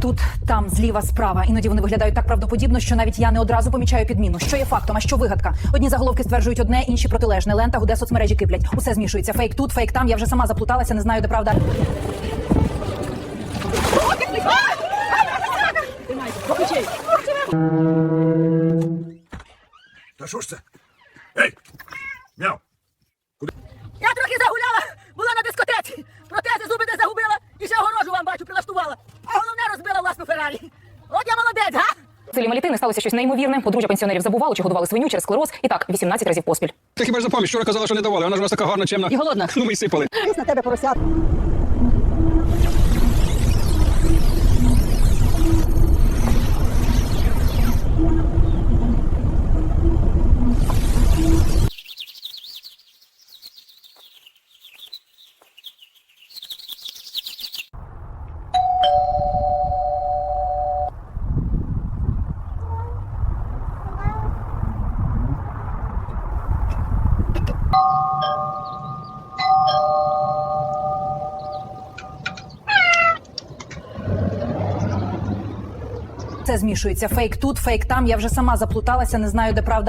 Тут, там, зліва, справа. Іноді вони виглядають так правдоподібно, що навіть я не одразу помічаю підміну. Що є фактом, а що вигадка? Одні заголовки стверджують одне, інші протилежне. Лента гуде соцмережі киплять. Усе змішується. Фейк тут, фейк там. Я вже сама заплуталася, не знаю, де правда. Та що ж це? Ей! Мяу! Феррарі. От я молодець, га? В селі Малітини сталося щось неймовірне. Подружжя пенсіонерів забувало, чи годували свиню через склероз. І так 18 разів поспіль. Ти хіба ж запам'ять, вчора казала, що не давали. Вона ж у нас така гарна, чемна. І голодна. Ну ми й сипали. на тебе поросят. Це змішується. Фейк тут, фейк там. Я вже сама заплуталася, не знаю, де правда.